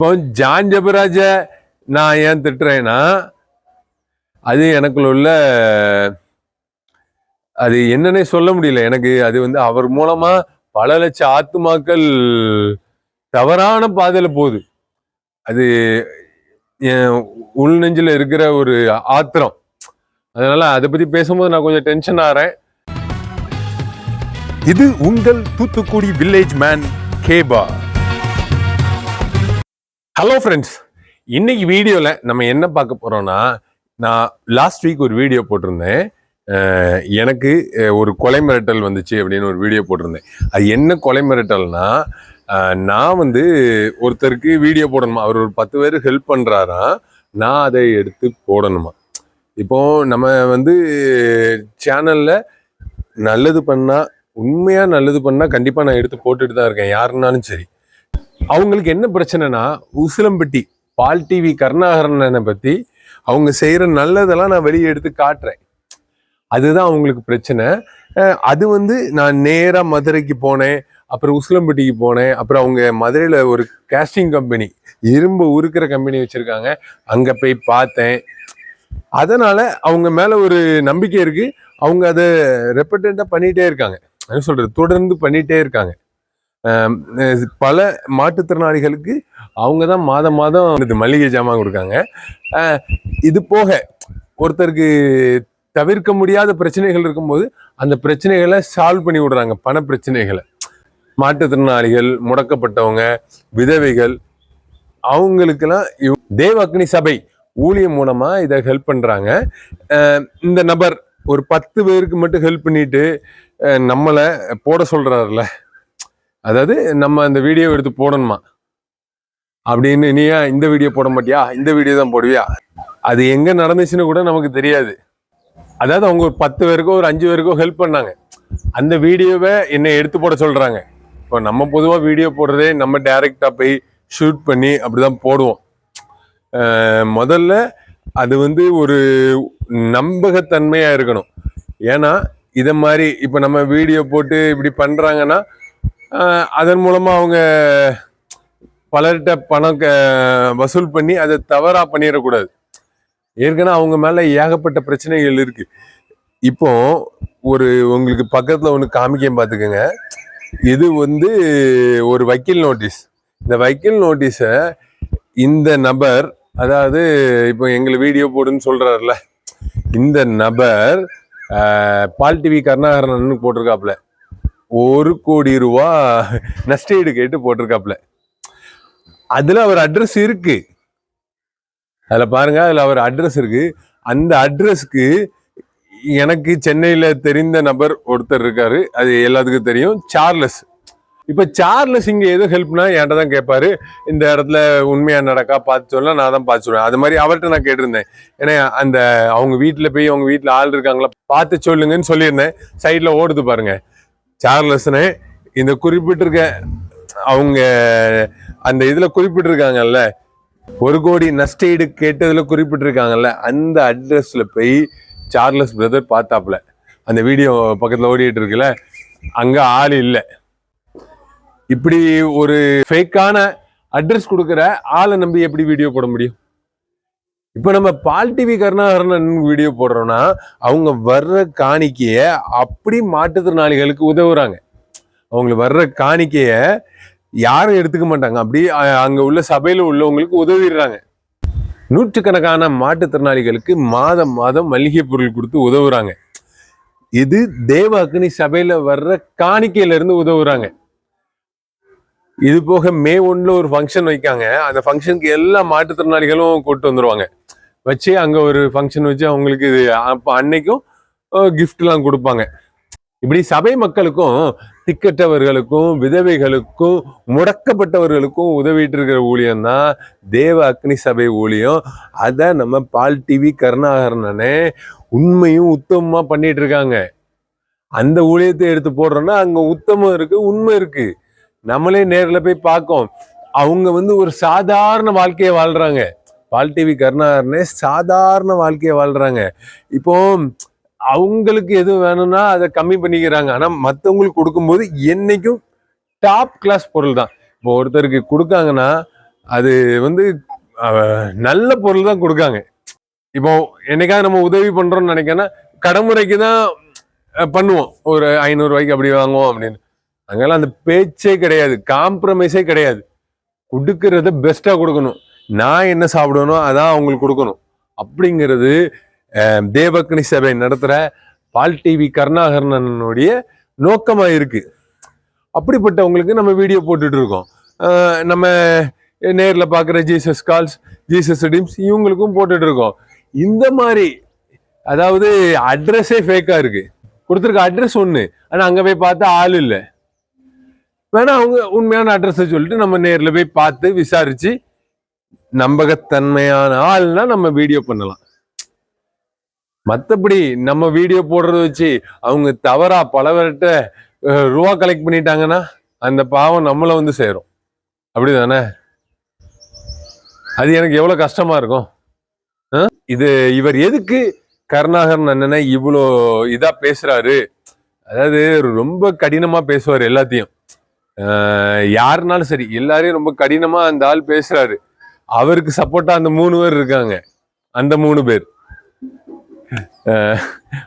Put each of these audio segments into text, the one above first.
இப்போ ஜான் ஜபராஜ நான் ஏன் திட்டுறேன்னா அது எனக்குள்ள உள்ள அது என்னன்னே சொல்ல முடியல. எனக்கு அது வந்து அவர் மூலமா பல லட்சம் ஆத்துமாக்கள் தவறான பாதையில போகுது. அது என் உள் நெஞ்சில் இருக்கிற ஒரு ஆத்திரம். அதனால அதை பத்தி பேசும்போது நான் கொஞ்சம் டென்ஷன் ஆறேன். இது உங்கள் தூத்துக்குடி வில்லேஜ் மேன் கேபா ஹலோ ஃப்ரெண்ட்ஸ் இன்னைக்கு வீடியோவில் நம்ம என்ன பார்க்க போகிறோம்னா நான் லாஸ்ட் வீக் ஒரு வீடியோ போட்டிருந்தேன். எனக்கு ஒரு கொலை மிரட்டல் வந்துச்சு அப்படின்னு ஒரு வீடியோ போட்டிருந்தேன். அது என்ன கொலை மிரட்டல்னா நான் வந்து ஒருத்தருக்கு வீடியோ போடணுமா? அவர் ஒரு பத்து பேர் ஹெல்ப் பண்ணுறாராம் நான் அதை எடுத்து போடணுமா? இப்போது நம்ம வந்து சேனலில் நல்லது பண்ணால் உண்மையாக நல்லது பண்ணால் கண்டிப்பாக நான் எடுத்து போட்டுட்டு தான் இருக்கேன். யாருன்னாலும் சரி. அவங்களுக்கு என்ன பிரச்சனைனா உசிலம்பட்டி பால் டிவி கருணாகரனை பத்தி அவங்க செய்யற நல்லதெல்லாம் நான் வெளியே எடுத்து காட்டுறேன். அதுதான் அவங்களுக்கு பிரச்சனை. அது வந்து நான் நேரா மதுரைக்கு போனேன் அப்புறம் உசிலம்பட்டிக்கு போனேன் அப்புறம் அவங்க மதுரையில ஒரு கேஸ்டிங் கம்பெனி இரும்பு உருக்கிற கம்பெனி வச்சிருக்காங்க. அங்க போய் பார்த்தேன். அதனால அவங்க மேல ஒரு நம்பிக்கை இருக்கு. அவங்க அதை ரெப்படண்டா பண்ணிட்டே இருக்காங்க. என்ன சொல்றது? தொடர்ந்து பண்ணிட்டே இருக்காங்க. பல மாற்றுத்திறனாளிகளுக்கு அவங்க தான் மாதம் மாதம் இது மளிகை ஜாமான் கொடுக்காங்க. இது போக ஒருத்தருக்கு தவிர்க்க முடியாத பிரச்சனைகள் இருக்கும்போது அந்த பிரச்சனைகளை சால்வ் பண்ணி விடுறாங்க. பண பிரச்சனைகளை. மாற்றுத்திறனாளிகள் முடக்கப்பட்டவங்க விதவைகள் அவங்களுக்கெல்லாம் இவ்- தேவ அக்னி சபை ஊழியம் மூலமா இதை ஹெல்ப் பண்றாங்க. இந்த நபர் ஒரு பத்து பேருக்கு மட்டும் ஹெல்ப் பண்ணிட்டு நம்மளை போட சொல்றாருல அதாவது நம்ம அந்த வீடியோ எடுத்து போடணுமா? அப்படின்னு நீ இந்த வீடியோ போட மாட்டியா? இந்த வீடியோ தான் போடுவியா? அது எங்கே நடந்துச்சுன்னு கூட நமக்கு தெரியாது. அதாவது அவங்க ஒரு பத்து பேருக்கோ ஒரு அஞ்சு பேருக்கோ ஹெல்ப் பண்ணாங்க. அந்த வீடியோவை என்னை எடுத்து போட சொல்கிறாங்க இப்போ நம்ம பொதுவாக வீடியோ போடுறதே நம்ம டைரெக்டாக போய் ஷூட் பண்ணி அப்படிதான் போடுவோம். முதல்ல அது வந்து ஒரு நம்பகத்தன்மையாக இருக்கணும். ஏன்னா இதை மாதிரி இப்போ நம்ம வீடியோ போட்டு இப்படி பண்ணுறாங்கன்னா அதன் மூலமா அவங்க பலர்கிட்ட பணம் வசூல் பண்ணி அதை தவறாக பண்ணிடக்கூடாது. ஏற்கனவே அவங்க மேலே ஏகப்பட்ட பிரச்சனைகள் இருக்கு. இப்போ ஒரு உங்களுக்கு பக்கத்தில் ஒன்று காமிக்க பார்த்துக்கோங்க இது வந்து ஒரு வக்கீல் நோட்டீஸ். இந்த வக்கீல் நோட்டீஸை இந்த நபர் அதாவது இப்போ எங்களை வீடியோ போடுன்னு சொல்கிறாருல இந்த நபர் பால் டிவி கருணாகரன் போட்டிருக்காப்புல. ஒரு கோடி ரூபா நஷ்டஈடு கேட்டு போட்டிருக்காப்புல. அதுல அவர் அட்ரஸ் இருக்கு. அதுல பாருங்க அதுல அவர் அட்ரஸ் இருக்கு. அந்த அட்ரஸ்க்கு எனக்கு சென்னையில தெரிந்த நபர் ஒருத்தர் இருக்காரு. அது எல்லாத்துக்கும் தெரியும். சார்லஸ் இப்ப சார்லஸ் இங்க எது ஹெல்ப்னா என்கிட்ட தான் கேட்பாரு இந்த இடத்துல உண்மையா நடக்கா பார்த்து சொல்ல நான் தான் பார்த்து சொல்லுவேன் அது மாதிரி அவர்கிட்ட நான் கேட்டிருந்தேன். ஏன்னா அந்த அவங்க வீட்டுல போய் அவங்க வீட்டுல ஆள் இருக்காங்களா பார்த்து சொல்லுங்கன்னு சொல்லியிருந்தேன். சைட்ல ஓடுது பாருங்க. சார்லஸ்னு இந்த குறிப்பிட்டிருக்க அவங்க அந்த இதில் குறிப்பிட்டிருக்காங்கல்ல ஒரு கோடி நஷ்டஈடு கேட்டதில் குறிப்பிட்டிருக்காங்கல்ல அந்த அட்ரஸில் போய் சார்லஸ் பிரதர் பார்த்தாப்புல. அந்த வீடியோ பக்கத்தில் ஓடிட்டு இருக்குல்ல அங்கே ஆள் இல்லை. இப்படி ஒரு ஃபேக்கான அட்ரஸ் கொடுக்குற ஆளை நம்பி எப்படி வீடியோ போட முடியும்? இப்போ நம்ம பால் டிவி கருணாகரன் வீடியோ போடுறோம்னா அவங்க வர்ற காணிக்கையை அப்படி மாற்றுத்திறனாளிகளுக்கு உதவுறாங்க. அவங்களுக்கு வர்ற காணிக்கையை யாரும் எடுத்துக்க மாட்டாங்க. அப்படி அங்கே அங்க உள்ள சபையில் உள்ளவங்களுக்கு உதவிடுறாங்க. நூற்றுக்கணக்கான மாற்றுத்திறனாளிகளுக்கு மாதம் மாதம் மளிகை பொருள் கொடுத்து உதவுறாங்க. இது தேவ அக்னி சபையில் வர்ற காணிக்கையில இருந்து உதவுறாங்க. இது போக மே ஒன்றில் ஒரு ஃபங்க்ஷன் வைக்காங்க. அந்த ஃபங்க்ஷனுக்கு எல்லா மாற்றுத்திறனாளிகளும் கொண்டு வந்துருவாங்க. வச்சு அங்கே ஒரு ஃபங்க்ஷன் வச்சு அவங்களுக்கு இது அப்போ அன்னைக்கும் கிஃப்ட்லாம் கொடுப்பாங்க. இப்படி சபை மக்களுக்கும் திக்கற்றவர்களுக்கும் விதவைகளுக்கும் முடக்கப்பட்டவர்களுக்கும் உதவிட்டு இருக்கிற ஊழியம் தான் தேவ அக்னி சபை ஊழியம். அதை நம்ம பால் டிவி கருணாகரனே உண்மையும் உத்தமமாக பண்ணிட்டு இருக்காங்க அந்த ஊழியத்தை எடுத்து போடுறோம்னா அங்கே உத்தமம் இருக்கு உண்மை இருக்கு. நம்மளே நேரில் போய் பார்க்கோம். அவங்க வந்து ஒரு சாதாரண வாழ்க்கையை வாழ்றாங்க. பால் டிவி கருணாகரனே சாதாரண வாழ்க்கையை வாழ்கிறாங்க இப்போ அவங்களுக்கு எது வேணும்னா அதை கம்மி பண்ணிக்கிறாங்க. ஆனால் மற்றவங்களுக்கு கொடுக்கும்போது என்னைக்கும் டாப் கிளாஸ் பொருள் தான். இப்போ ஒருத்தருக்கு கொடுக்காங்கன்னா அது வந்து நல்ல பொருள் தான் கொடுக்காங்க. இப்போ என்னைக்காவது நம்ம உதவி பண்ணுறோம்னு நினைக்கன்னா கடைமுறைக்கு தான் பண்ணுவோம். ஒரு ஐநூறுரூவாய்க்கு அப்படி வாங்குவோம் அப்படின்னு. அங்கெல்லாம் அந்த பேச்சே கிடையாது. காம்ப்ரமைஸே கிடையாது. கொடுக்கறத பெஸ்ட்டாக கொடுக்கணும். நான் என்ன சாப்பிடணும் அதான் அவங்களுக்கு கொடுக்கணும். அப்படிங்கிறது தேவக்னி சபை நடத்துகிற பால் டிவி கருணாகரனுடைய நோக்கமாக இருக்குது அப்படிப்பட்டவங்களுக்கு நம்ம வீடியோ போட்டுட்டு இருக்கோம். நம்ம நேரில் பார்க்குற ஜீசஸ் கால்ஸ் ஜீசஸ் டீம்ஸ் இவங்களுக்கும் போட்டுட்டு இருக்கோம். இந்த மாதிரி அதாவது அட்ரஸே ஃபேக்காக இருக்குது கொடுத்துருக்க அட்ரஸ் ஒன்று ஆனால் அங்கே போய் பார்த்தா ஆள் இல்லை. வேணா அவங்க உண்மையான அட்ரஸை சொல்லிட்டு நம்ம நேரில் போய் பார்த்து விசாரித்து நம்பகத்தன்மையான ஆள்னா நம்ம வீடியோ பண்ணலாம். மத்தபடி நம்ம வீடியோ போடுறத வச்சு அவங்க தவறா பலவர்கிட்ட ரூபா கலெக்ட் பண்ணிட்டாங்கன்னா அந்த பாவம் நம்மள வந்து சேரும். அப்படிதானே? அது எனக்கு எவ்வளவு கஷ்டமா இருக்கும். இது இவர் எதுக்கு கருணாகரன் அண்ணனை இவ்வளோ இதா பேசுறாரு? அதாவது ரொம்ப கடினமா பேசுவார் எல்லாத்தையும். யாருனாலும் சரி எல்லாரையும் ரொம்ப கடினமா அந்த ஆள் பேசுறாரு. அவருக்கு சப்போர்ட்டா அந்த மூணு பேர் இருக்காங்க. அந்த மூணு பேர். அஹ்,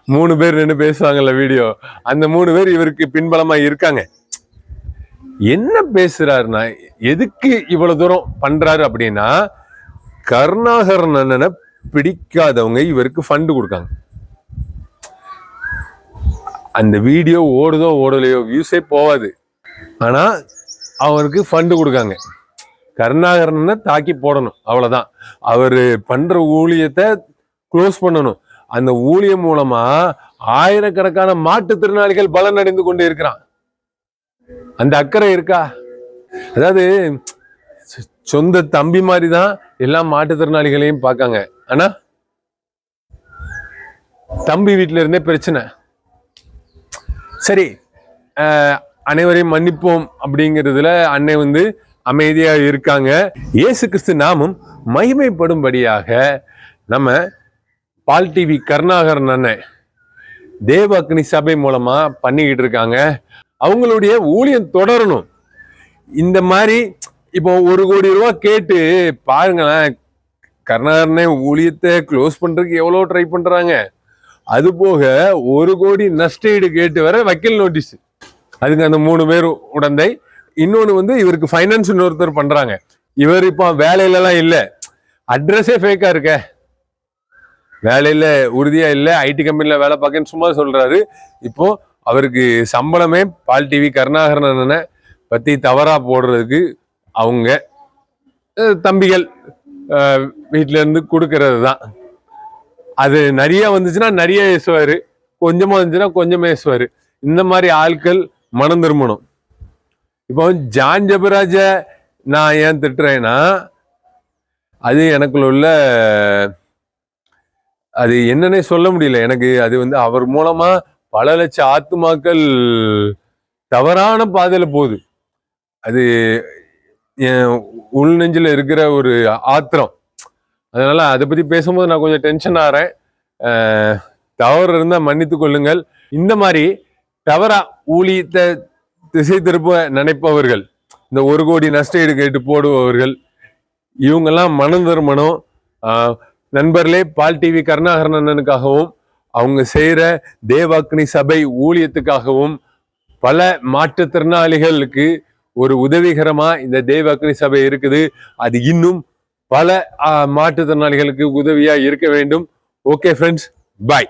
மூணு பேர் நின்று பேசுவாங்கல்ல வீடியோ அந்த மூணு பேர் இவருக்கு பின்பலமா இருக்காங்க. என்ன பேசுறாருன்னா எதுக்கு இவ்வளவு தூரம் பண்றாரு அப்படின்னா கருணாகரன் அண்ணனை பிடிக்காதவங்க இவருக்கு ஃபண்டு கொடுக்காங்க. அந்த வீடியோ ஓடுதோ ஓடலையோ வியூஸே போகாது. ஆனா அவருக்கு ஃபண்டு கொடுக்காங்க. கருணாகரனை தாக்கி போடணும் அவ்வளவுதான். அவர் பண்ற ஊழியத்தை க்ளோஸ் பண்ணணும். அந்த ஊழியம் மூலமா ஆயிரக்கணக்கான மாற்றுத்திறனாளிகள் பலன் அடைந்து கொண்டு இருக்கிறான். அந்த அக்கறை இருக்கா? அதாவது சொ- சொந்த தம்பி மாதிரி தான் எல்லா மாற்றுத்திறனாளிகளையும் பார்க்காங்க. ஆனா தம்பி வீட்டில இருந்தே பிரச்சனை. சரி அஹ், அனைவரையும் மன்னிப்போம் அப்படிங்கிறதுல அன்னை வந்து அமைதியாக இருக்காங்க. இயேசு கிறிஸ்து நாமும் மகிமைப்படும்படியாக நம்ம பால் டிவி கருணாகரன் அண்ணன் தேவ அக்னி சபை மூலமாக பண்ணிக்கிட்டு இருக்காங்க. அவங்களுடைய ஊழியம் தொடரணும். இந்த மாதிரி இப்போ ஒரு கோடி ரூபா கேட்டு பாருங்களேன் கருணாகரனே ஊழியத்தை க்ளோஸ் பண்ணுறதுக்கு எவ்வளோ ட்ரை பண்ணுறாங்க அது போக ஒரு கோடி நஷ்டஈடு கேட்டு வர வக்கீல் நோட்டீஸ் அதுக்கு அந்த மூணு பேர் உடந்தை. இன்னொன்று வந்து இவருக்கு ஃபைனான்ஸ் இன்னொருத்தர் பண்ணுறாங்க இவர் இப்போ வேலையிலலாம் இல்லை. அட்ரஸே ஃபேக்காக இருக்க. வேலையில் உறுதியாக இல்லை. ஐடி கம்பெனியில் வேலை பார்க்கன்னு சும்மா சொல்கிறாரு இப்போ அவருக்கு சம்பளமே பால் டிவி கருணாகரன் பற்றி தவறாக போடுறதுக்கு அவங்க தம்பிகள் வீட்டிலேருந்து கொடுக்கறது தான் அது நிறைய வந்துச்சுன்னா நிறைய ஏசுவார். கொஞ்சமாக வந்துச்சுன்னா கொஞ்சமாக ஏசுவார். இந்த மாதிரி ஆட்கள் மனம் திரும்பணும். இப்போ ஜான் ஜபராஜ நான் ஏன் திட்டுறேன்னா அது எனக்குள்ள உள்ள அது என்னன்னே சொல்ல முடியல. எனக்கு அது வந்து அவர் மூலமா பல லட்ச ஆத்துமாக்கள் தவறான பாதையில போகுது. அது என் உள் நெஞ்சில் இருக்கிற ஒரு ஆத்திரம். அதனால அதை பத்தி பேசும்போது நான் கொஞ்சம் டென்ஷன் ஆறேன். தவறு இருந்தால் மன்னித்து கொள்ளுங்கள். இந்த மாதிரி தவறா ஊழியத்தை திசை திருப்ப நினைப்பவர்கள் இந்த ஒரு கோடி நஷ்டஈடு கேட்டு போடுபவர்கள் இவங்கெல்லாம் மனம் திரும்பணும் நண்பர்களே பால் டிவி கருணாகரன் அண்ணனுக்காகவும் அவங்க செய்கிற தேவாக்னி சபை ஊழியத்துக்காகவும் பல மாற்றுத்திறனாளிகளுக்கு ஒரு உதவிகரமாக இந்த தேவாக்னி சபை இருக்குது. அது இன்னும் பல மாற்றுத்திறனாளிகளுக்கு உதவியாக இருக்க வேண்டும். Okay friends bye